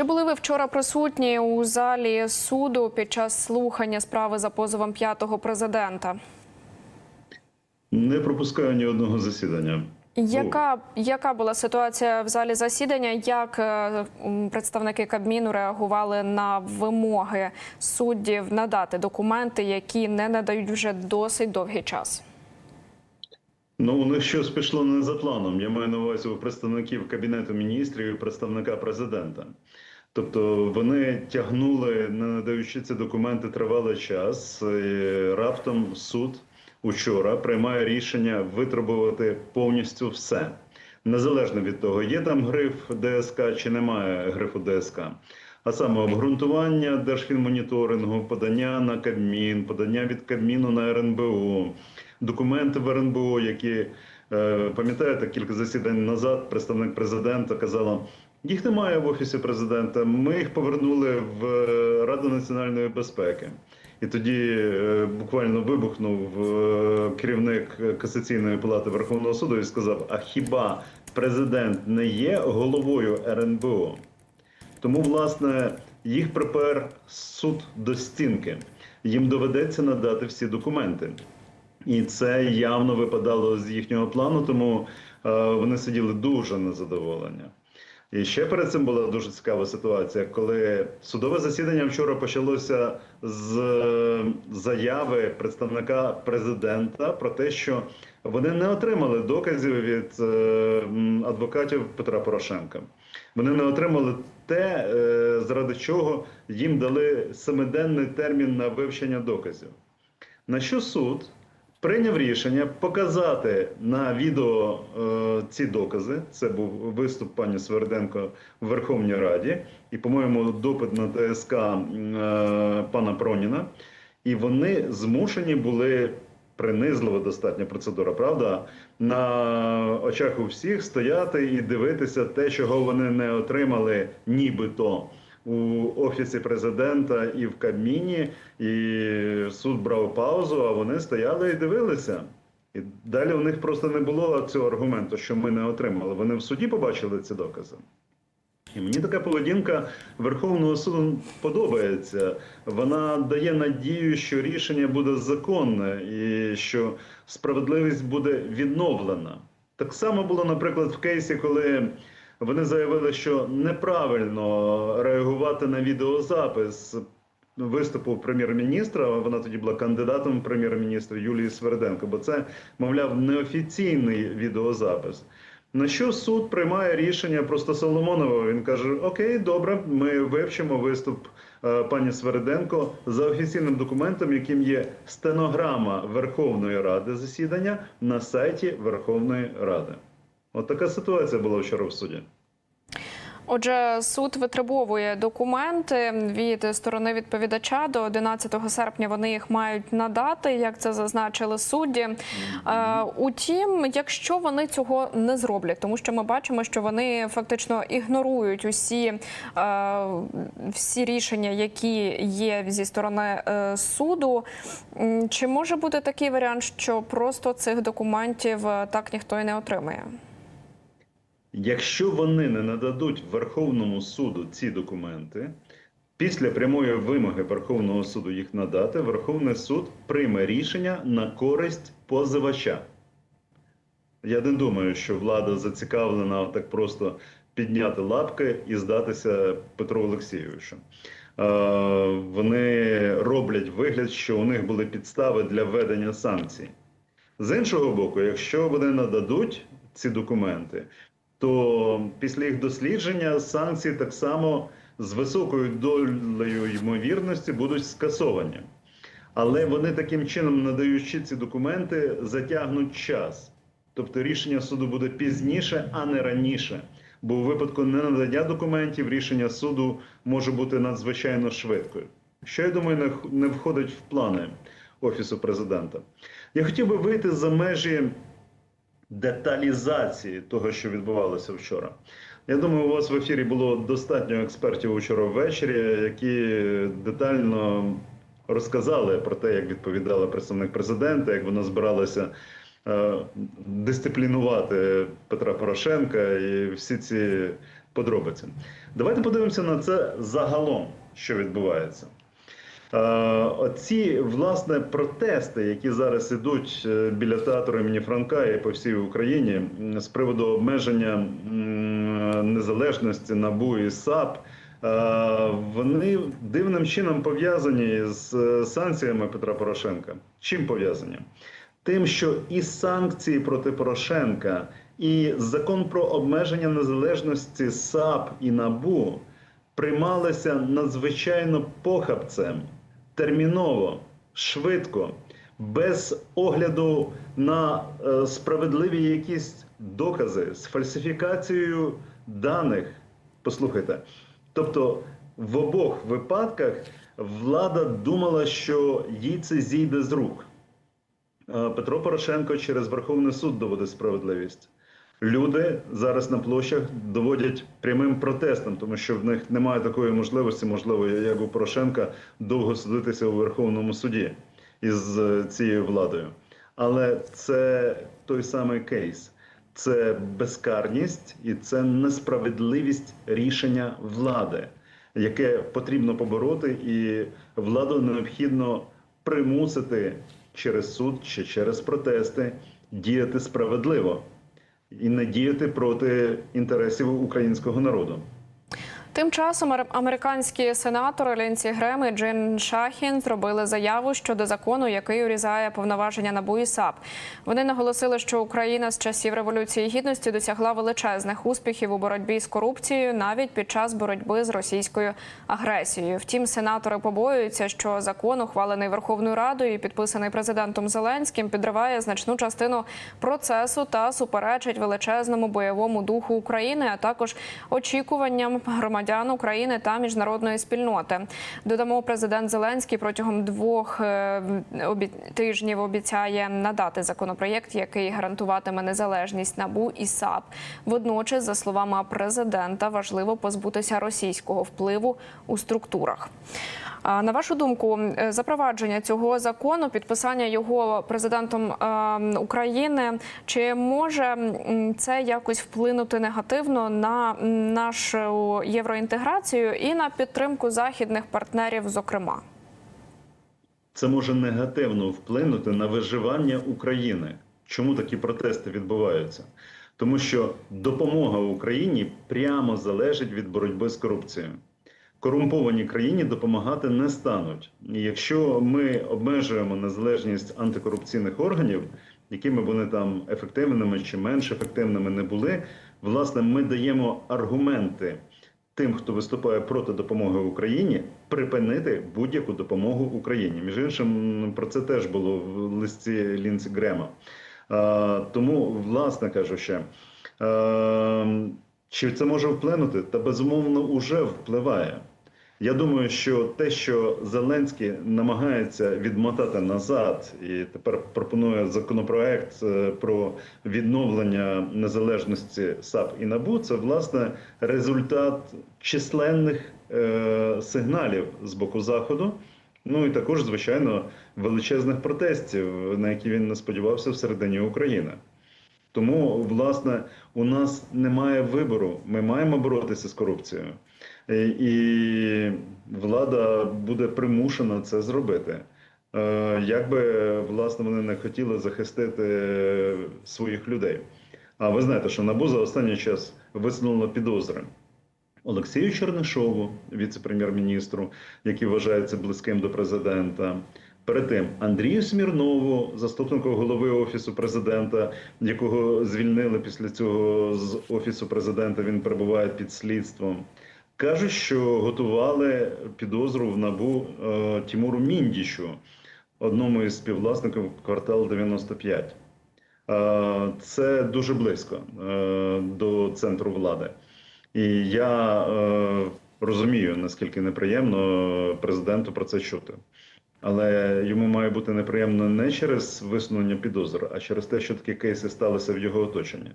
Чи були ви вчора присутні у залі суду під час слухання справи за позовом п'ятого президента? Не пропускаю ні одного засідання. Яка, яка була ситуація в залі засідання? Як е, представники Кабміну реагували на вимоги суддів надати документи, які не надають вже досить довгий час? Ну, у них щось пішло не за планом. Я маю на увазі у представників Кабінету міністрів і представника президента. Тобто вони тягнули, не надаючи ці документи тривалий час. І раптом суд учора приймає рішення витребувати повністю все. Незалежно від того, є там гриф ДСК чи немає грифу ДСК. А саме обґрунтування Держфінмоніторингу, подання на Кабмін, подання від Кабміну на РНБО, документи в РНБО, які е, пам'ятаєте, кілька засідань назад представник президента казала, їх немає в офісі президента. Ми їх повернули в е, Раду національної безпеки. І тоді е, буквально вибухнув е, керівник касаційної палати Верховного суду і сказав: А хіба президент не є головою РНБО? Тому, власне, їх припер суд до стінки. Їм доведеться надати всі документи. І це явно випадало з їхнього плану, тому вони сиділи дуже незадоволені. І ще перед цим була дуже цікава ситуація, коли судове засідання вчора почалося з е, заяви представника президента про те, що вони не отримали доказів від е, адвокатів Петра Порошенка. Вони не отримали те, е, заради чого їм дали семиденний термін на вивчення доказів. На що суд прийняв рішення показати на відео е, ці докази. Це був виступ пані Сверденко в Верховній Раді, і, по-моєму, допит на ТСК е, пана Проніна. І вони змушені були. Принизлива достатня процедура, правда, на очах у всіх стояти і дивитися те, чого вони не отримали, нібито у офісі президента і в Кабміні, і суд брав паузу, а вони стояли і дивилися. І далі у них просто не було цього аргументу, що ми не отримали. Вони в суді побачили ці докази. І мені така поведінка Верховного суду подобається. Вона дає надію, що рішення буде законне і що справедливість буде відновлена. Так само було, наприклад, в кейсі, коли вони заявили, що неправильно реагувати на відеозапис виступу прем'єр-міністра. Вона тоді була кандидатом прем'єр-міністра Юлії Сверденко, бо це, мовляв, неофіційний відеозапис. На що суд приймає рішення просто Соломонова? Він каже: Окей, добре, ми вивчимо виступ е, пані Сверденко за офіційним документом, яким є стенограма Верховної Ради засідання на сайті Верховної Ради. От така ситуація була вчора в суді. Отже, суд витребовує документи від сторони відповідача до 11 серпня. Вони їх мають надати, як це зазначили судді. Е, Утім, якщо вони цього не зроблять, тому що ми бачимо, що вони фактично ігнорують усі, е, всі рішення, які є зі сторони е, суду. Чи може бути такий варіант, що просто цих документів так ніхто і не отримає? Якщо вони не нададуть Верховному суду ці документи, після прямої вимоги Верховного суду їх надати, Верховний суд прийме рішення на користь позивача. Я не думаю, що влада зацікавлена так просто підняти лапки і здатися Петру Олексійовичу. Е, Вони роблять вигляд, що у них були підстави для введення санкцій. З іншого боку, якщо вони нададуть ці документи, то після їх дослідження санкції так само з високою долею ймовірності будуть скасовані. Але вони таким чином, надаючи ці документи, затягнуть час. Тобто рішення суду буде пізніше, а не раніше. Бо у випадку ненадання документів рішення суду може бути надзвичайно швидкою. Що я думаю, не входить в плани Офісу президента. Я хотів би вийти за межі деталізації того, що відбувалося вчора. Я думаю, у вас в ефірі було достатньо експертів вчора ввечері, які детально розказали про те, як відповідала представник президента, як вона збиралася е, дисциплінувати Петра Порошенка і всі ці подробиці. Давайте подивимося на це загалом, що відбувається. Е, Оці власне протести, які зараз ідуть е, біля театру імені Франка і по всій Україні з приводу обмеження незалежності НАБУ і САП, е, вони дивним чином пов'язані з санкціями Петра Порошенка. Чим пов'язані? Тим, що і санкції проти Порошенка, і закон про обмеження незалежності САП і НАБУ приймалися надзвичайно похабцем, терміново, швидко, без огляду на е, справедливі якісь докази з фальсифікацією даних. Послухайте, тобто в обох випадках влада думала, що їй це зійде з рук. Е, Петро Порошенко через Верховний суд доводить справедливість. Люди зараз на площах доводять прямим протестом, тому що в них немає такої можливості, можливо, як у Порошенка, довго судитися у Верховному суді із е, цією владою. Але це той самий кейс. Це безкарність і це несправедливість рішення влади, яке потрібно побороти, і владу необхідно примусити через суд чи через протести діяти справедливо і не діяти проти інтересів українського народу. Тим часом американські сенатори Лінсі Грем і Джин Шахін зробили заяву щодо закону, який урізає повноваження НАБУ і САП. Вони наголосили, що Україна з часів революції гідності досягла величезних успіхів у боротьбі з корупцією навіть під час боротьби з російською агресією. Втім, сенатори побоюються, що закон, ухвалений Верховною Радою і підписаний президентом Зеленським, підриває значну частину процесу та суперечить величезному бойовому духу України, а також очікуванням громадян України та міжнародної спільноти. Додамо, президент Зеленський протягом двох е, тижнів обіцяє надати законопроєкт, який гарантуватиме незалежність НАБУ і САП. Водночас, за словами президента, важливо позбутися російського впливу у структурах. На вашу думку, е, запровадження цього закону, підписання його президентом е, України, чи може це якось вплинути негативно на м, нашу євроінтеграцію і на підтримку західних партнерів, зокрема? Це може негативно вплинути на виживання України. Чому такі протести відбуваються? Тому що допомога Україні прямо залежить від боротьби з корупцією. Корумповані країні допомагати не стануть. Якщо ми обмежуємо незалежність антикорупційних органів, якими вони там ефективними чи менш ефективними не були, власне, ми даємо аргументи тим, хто виступає проти допомоги Україні, припинити будь-яку допомогу Україні. Між іншим, про це теж було в листі Лінці Грема. Тому, власне кажучи, чи це може вплинути? Та безумовно уже впливає. Я думаю, що те, що Зеленський намагається відмотати назад, і тепер пропонує законопроект е, про відновлення незалежності САП і НАБУ, це власне результат численних е, сигналів з боку заходу. Ну і також, звичайно, величезних протестів, на які він не сподівався всередині України. Тому, власне, у нас немає вибору. Ми маємо боротися з корупцією, і влада буде примушена це зробити. Е, Як би власне вони не хотіли захистити своїх людей. А ви знаєте, що НАБУ за останній час висунуло підозри Олексію Чернишову, віце-прем'єр-міністру, який вважається близьким до президента. Перед тим Андрію Смірнову, заступнику голови офісу президента, якого звільнили після цього з офісу президента. Він перебуває під слідством. Кажуть, що готували підозру в набу е, Тімуру Міндічу, одному із співвласників квартал 95. Е, це дуже близько е, до центру влади. І я е, розумію, наскільки неприємно президенту про це чути. Але йому має бути неприємно не через висунення підозр, а через те, що такі кейси сталися в його оточенні.